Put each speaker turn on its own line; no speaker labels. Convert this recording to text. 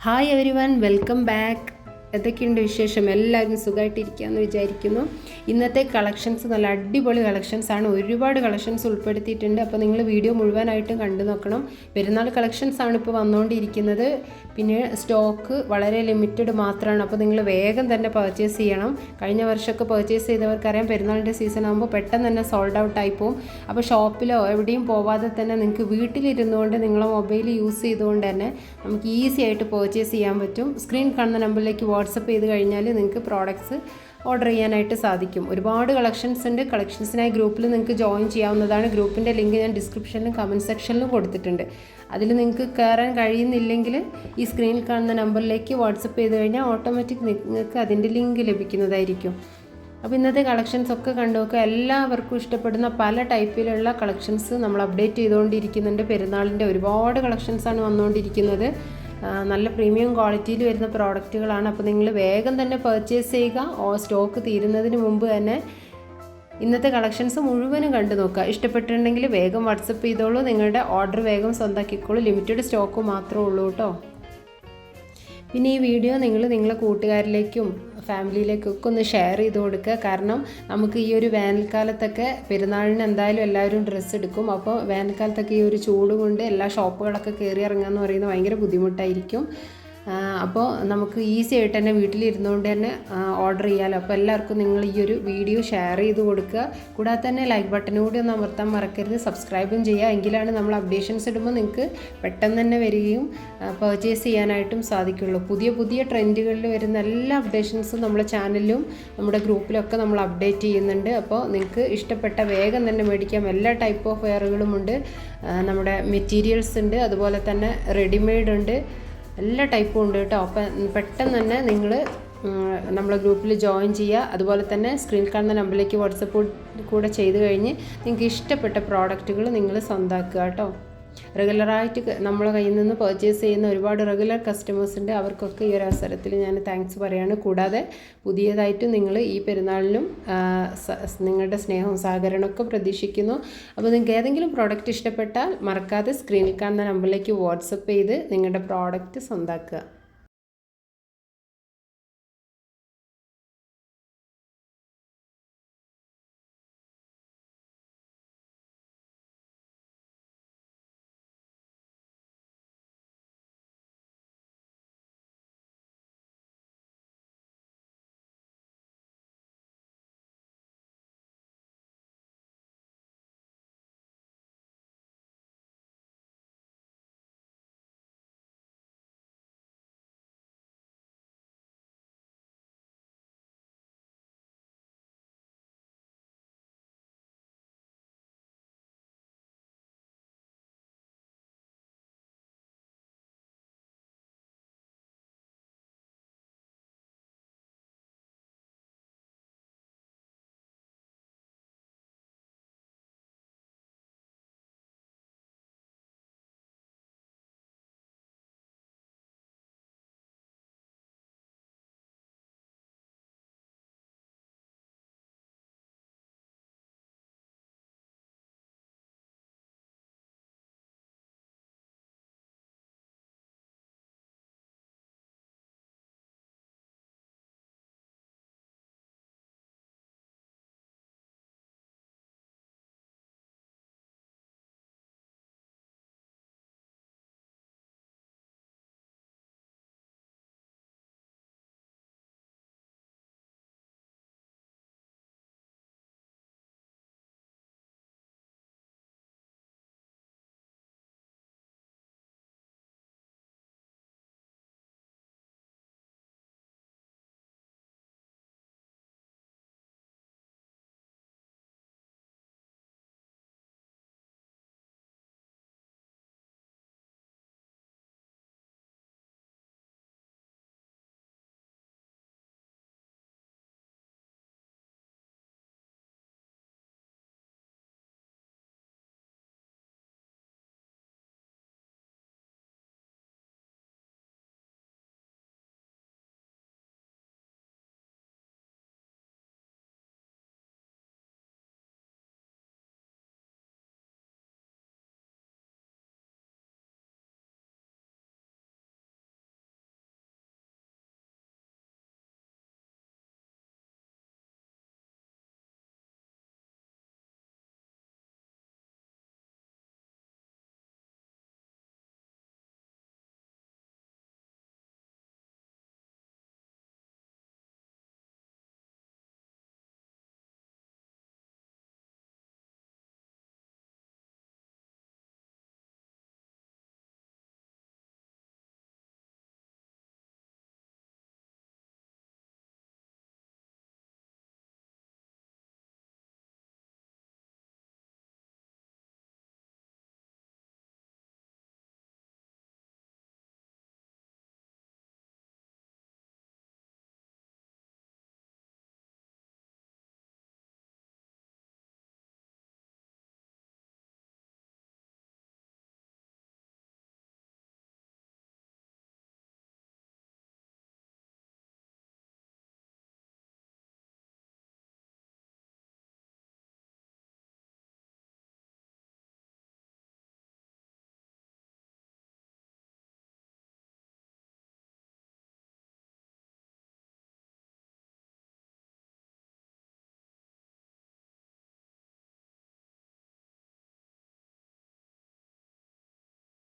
Hi everyone welcome back എന്തൊക്കെയുണ്ട് വിശേഷം? എല്ലാവരും സുഖമായിട്ടിരിക്കുകയെന്ന് വിചാരിക്കുന്നു. ഇന്നത്തെ കളക്ഷൻസ് നല്ല അടിപൊളി കളക്ഷൻസ് ആണ്. ഒരുപാട് കളക്ഷൻസ് ഉൾപ്പെടുത്തിയിട്ടുണ്ട്. അപ്പോൾ നിങ്ങൾ വീഡിയോ മുഴുവനായിട്ടും കണ്ടു നോക്കണം. പെരുന്നാൾ കളക്ഷൻസ് ആണ് ഇപ്പോൾ വന്നുകൊണ്ടിരിക്കുന്നത് പിന്നെ സ്റ്റോക്ക് വളരെ ലിമിറ്റഡ് മാത്രമാണ് അപ്പോൾ നിങ്ങൾ വേഗം തന്നെ പർച്ചേസ് ചെയ്യണം. കഴിഞ്ഞ വർഷമൊക്കെ പർച്ചേസ് ചെയ്തവർക്കറിയാം പെരുന്നാളിന്റെ സീസൺ ആകുമ്പോൾ പെട്ടെന്ന് തന്നെ സോൾഡ് ഔട്ട് ആയി പോകും അപ്പോൾ ഷോപ്പിലോ എവിടെയും പോവാതെ തന്നെ നിങ്ങൾക്ക് വീട്ടിലിരുന്നുകൊണ്ട് നിങ്ങളെ മൊബൈൽ യൂസ് ചെയ്തുകൊണ്ട് തന്നെ നമുക്ക് ഈസി ആയിട്ട് പർച്ചേസ് ചെയ്യാൻ പറ്റും. സ്ക്രീൻ കാണുന്ന നമ്പറിലേക്ക് വാട്സപ്പ് ചെയ്ത് കഴിഞ്ഞാൽ നിങ്ങൾക്ക് പ്രോഡക്റ്റ്സ് ഓർഡർ ചെയ്യാനായിട്ട് സാധിക്കും. ഒരുപാട് കളക്ഷൻസ് ഉണ്ട്. കളക്ഷൻസിനായി ഗ്രൂപ്പിൽ നിങ്ങൾക്ക് ജോയിൻ ചെയ്യാവുന്നതാണ്. ഗ്രൂപ്പിന്റെ ലിങ്ക് ഞാൻ ഡിസ്ക്രിപ്ഷനിലും കമന്റ് സെക്ഷനിലും കൊടുത്തിട്ടുണ്ട്. അതിൽ നിങ്ങൾക്ക് കയറാൻ കഴിയുന്നില്ലെങ്കിൽ ഈ സ്ക്രീനിൽ കാണുന്ന നമ്പറിലേക്ക് വാട്സപ്പ് ചെയ്ത് കഴിഞ്ഞാൽ ഓട്ടോമാറ്റിക് നിങ്ങൾക്ക് അതിന്റെ ലിങ്ക് ലഭിക്കുന്നതായിരിക്കും. അപ്പോൾ ഇന്നത്തെ കളക്ഷൻസ് ഒക്കെ കണ്ടു നോക്കുക എല്ലാവർക്കും ഇഷ്ടപ്പെടുന്ന പല ടൈപ്പിലുള്ള കളക്ഷൻസ് നമ്മൾ അപ്ഡേറ്റ് ചെയ്തുകൊണ്ടിരിക്കുന്നുണ്ട്. പെരുന്നാളിന്റെ ഒരുപാട് കളക്ഷൻസാണ് വന്നുകൊണ്ടിരിക്കുന്നത്. നല്ല പ്രീമിയം ക്വാളിറ്റിയിൽ വരുന്ന പ്രോഡക്റ്റുകളാണ്. അപ്പോൾ നിങ്ങൾ വേഗം തന്നെ പർച്ചേസ് ചെയ്യുക. സ്റ്റോക്ക് തീരുന്നതിന് മുമ്പ് തന്നെ ഇന്നത്തെ കളക്ഷൻസ് മുഴുവനും കണ്ടു നോക്കുക. ഇഷ്ടപ്പെട്ടിട്ടുണ്ടെങ്കിൽ വേഗം വാട്സപ്പ് ചെയ്തോളൂ. നിങ്ങളുടെ ഓർഡർ വേഗം സ്വന്തമാക്കിക്കോളൂ ലിമിറ്റഡ് സ്റ്റോക്ക് മാത്രമേ ഉള്ളൂ കേട്ടോ. പിന്നെ ഈ വീഡിയോ നിങ്ങൾ നിങ്ങളെ കൂട്ടുകാരിലേക്കും ഫാമിലിയിലേക്കൊക്കെ ഒന്ന് ഷെയർ ചെയ്ത് കൊടുക്കുക. കാരണം നമുക്ക് ഈ ഒരു വേനൽക്കാലത്തൊക്കെ പെരുന്നാളിന് എന്തായാലും എല്ലാവരും ഡ്രസ്സ് എടുക്കും. അപ്പോൾ വേനൽക്കാലത്തൊക്കെ ഈ ഒരു ചൂട് കൊണ്ട് എല്ലാ ഷോപ്പുകളൊക്കെ കയറി ഇറങ്ങുക എന്ന് പറയുന്നത് ഭയങ്കര ബുദ്ധിമുട്ടായിരിക്കും. അപ്പോൾ നമുക്ക് ഈസി ആയിട്ട് തന്നെ വീട്ടിലിരുന്നുകൊണ്ട് തന്നെ ഓർഡർ ചെയ്യാമല്ലോ അപ്പോൾ എല്ലാവർക്കും നിങ്ങൾ ഈ ഒരു വീഡിയോ ഷെയർ ചെയ്ത് കൊടുക്കുക. കൂടാതെ തന്നെ ലൈക്ക് ബട്ടനും കൂടി ഒന്ന് അമർത്താൻ മറക്കരുത്. സബ്സ്ക്രൈബും ചെയ്യുക എങ്കിലാണ് നമ്മൾ അപ്ഡേഷൻസ് ഇടുമ്പോൾ നിങ്ങൾക്ക് പെട്ടെന്ന് തന്നെ വരികയും പർച്ചേസ് ചെയ്യാനായിട്ടും സാധിക്കുള്ളൂ. പുതിയ പുതിയ ട്രെൻഡുകളിൽ വരുന്ന എല്ലാ അപ്ഡേഷൻസും നമ്മുടെ ചാനലിലും നമ്മുടെ ഗ്രൂപ്പിലൊക്കെ നമ്മൾ അപ്ഡേറ്റ് ചെയ്യുന്നുണ്ട്. അപ്പോൾ നിങ്ങൾക്ക് ഇഷ്ടപ്പെട്ട വേഗം തന്നെ മേടിക്കാം. എല്ലാ ടൈപ്പ് ഓഫ് വെയറുകളും ഉണ്ട്. നമ്മുടെ മെറ്റീരിയൽസ് ഉണ്ട്. അതുപോലെ തന്നെ റെഡിമെയ്ഡ് ഉണ്ട്. എല്ലാ ടൈപ്പും ഉണ്ട് കേട്ടോ. അപ്പം പെട്ടെന്ന് തന്നെ നിങ്ങൾ നമ്മളെ ഗ്രൂപ്പിൽ ജോയിൻ ചെയ്യുക. അതുപോലെ തന്നെ സ്ക്രീൻ കാണുന്ന നമ്പറിലേക്ക് വാട്സപ്പ് കൂടെ ചെയ്ത് കഴിഞ്ഞ് നിങ്ങൾക്ക് ഇഷ്ടപ്പെട്ട പ്രോഡക്റ്റുകൾ നിങ്ങൾ സ്വന്തമാക്കുക കേട്ടോ. റെഗുലറായിട്ട് നമ്മളെ കയ്യിൽ നിന്ന് പർച്ചേസ് ചെയ്യുന്ന ഒരുപാട് റെഗുലർ കസ്റ്റമേഴ്സ് ഉണ്ട്. അവർക്കൊക്കെ ഈ ഒരു അവസരത്തിൽ ഞാൻ താങ്ക്സ് പറയാണ്. കൂടാതെ പുതിയതായിട്ട് നിങ്ങൾ ഈ പെരുന്നാളിലും നിങ്ങളുടെ സ്നേഹവും സഹകരണമൊക്കെ പ്രതീക്ഷിക്കുന്നു. അപ്പോൾ നിങ്ങൾക്ക് ഏതെങ്കിലും പ്രോഡക്റ്റ് ഇഷ്ടപ്പെട്ടാൽ മറക്കാതെ സ്ക്രീനിൽ കാണുന്ന നമ്പറിലേക്ക് വാട്സപ്പ് ചെയ്ത് നിങ്ങളുടെ പ്രോഡക്റ്റ് സ്വന്തമാക്കുക